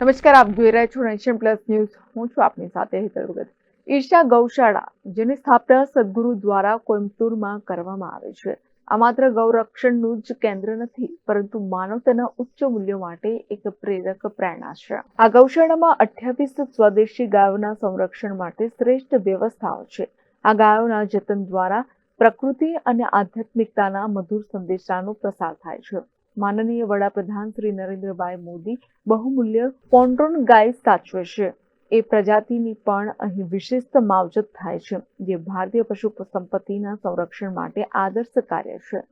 નમસ્કાર, આપ જોઈ રહ્યા છો નેશન પ્લસ ન્યૂઝ. હું છું આપની સાથે હેતલ ભગત. ઈર્ષા ગૌશાળા, જેની સ્થાપના સદગુરુ દ્વારા કોઇમ્બતુરમાં કરવામાં આવે છે. આ માત્ર ગૌરક્ષણનું જ કેન્દ્ર નથી, પરંતુ માનવતાના ઉચ્ચ મૂલ્યો માટે એક પ્રેરક પ્રેરણા છે. આ ગૌશાળામાં અઠ્યાવીસ સ્વદેશી ગાયોના સંરક્ષણ માટે શ્રેષ્ઠ વ્યવસ્થાઓ છે. આ ગાયોના જતન દ્વારા પ્રકૃતિ અને આધ્યાત્મિકતાના મધુર સંદેશાનો પ્રસાર થાય છે. માનનીય વડાપ્રધાન શ્રી નરેન્દ્રભાઈ મોદી બહુમૂલ્ય પોન્ડ્રોન ગાય સાચવે છે. એ પ્રજાતિની પણ અહીં વિશિષ્ટ માવજત થાય છે, જે ભારતીય પશુ સંપત્તિના સંરક્ષણ માટે આદર્શ કાર્ય છે.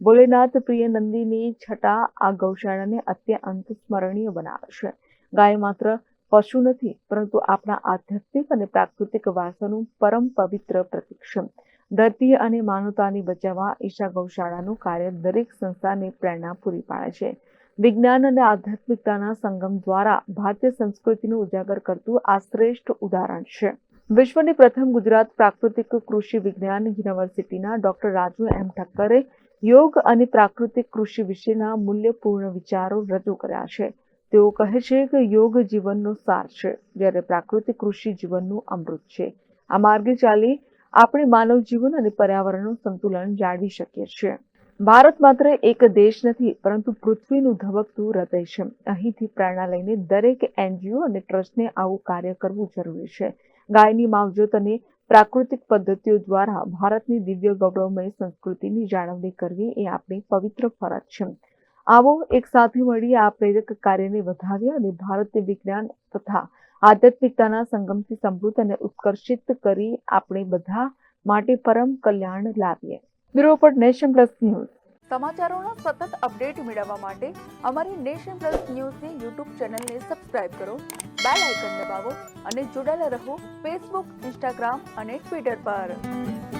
ભોલેનાથ પ્રિય નંદીની છટા આ ગૌશાળાને અત્યંત સ્મરણીય બનાવે છે. ગાય માત્ર પશુ નથી, પરંતુ આપણા આધ્યાત્મિક અને પ્રાકૃતિક વારસાનું પરમ પવિત્ર પ્રતીક છે. ધરતી અને માનવતાની બચાવવા ઈશા ગૌશાળાનું કાર્ય દરેક સંસ્થાને પ્રેરણા પૂરી પાડે છે. વિજ્ઞાન અને આધ્યાત્મિકતાના સંગમ દ્વારા ભારતીય સંસ્કૃતિનું ઉજાગર કરતું આ શ્રેષ્ઠ ઉદાહરણ છે. વિશ્વની પ્રથમ ગુજરાત પ્રાકૃતિક કૃષિ વિજ્ઞાન યુનિવર્સિટીના ડોક્ટર રાજુ એમ ઠક્કરે યોગ અને પ્રાકૃતિક કૃષિ વિશેના મૂલ્યપૂર્ણ વિચારો રજૂ કર્યા છે. તેઓ કહે છે કે યોગ જીવનનો સાર છે, જ્યારે પ્રાકૃતિક કૃષિ જીવનનું અમૃત છે. આ માર્ગે ચાલી આપણે માનવ જીવન અને પર્યાવરણનું સંતુલન જાળવી શકીએ છીએ. ભારત માત્ર એક દેશ નથી, પરંતુ પૃથ્વીનું ધબકતું હૃદય છે. અહીંથી પ્રેરણા લઈને દરેક એનજીઓ અને ટ્રસ્ટને આવું કાર્ય કરવું જરૂરી છે. ગાયની માવજત અને પ્રાકૃતિક પદ્ધતિઓ દ્વારા ભારતની દિવ્ય ગૌરવમય સંસ્કૃતિની જાળવણી કરવી એ આપણી પવિત્ર ફરજ છે. આવો એક સાથે મળી આ પ્રેરક કાર્યને વધાવીએ અને ભારતીય વિજ્ઞાન તથા આધ્યાત્મિકતાના સંગમથી સમૃદ્ધ અને ઉત્કર્ષિત કરી આપણે બધા માટે પરમ કલ્યાણ લાવીએ. બ્યુરો પર નેશન પ્લસ ન્યૂઝ. સમાચારોનો સતત અપડેટ મેળવવા માટે અમારી નેશન પ્લસ ન્યૂઝની યુટ્યુબ ચેનલને સબસ્ક્રાઇબ કરો, બેલ આઇકન દબાવો અને જોડાયેલા રહો ફેસબુક, ઇન્સ્ટાગ્રામ અને ટ્વિટર પર.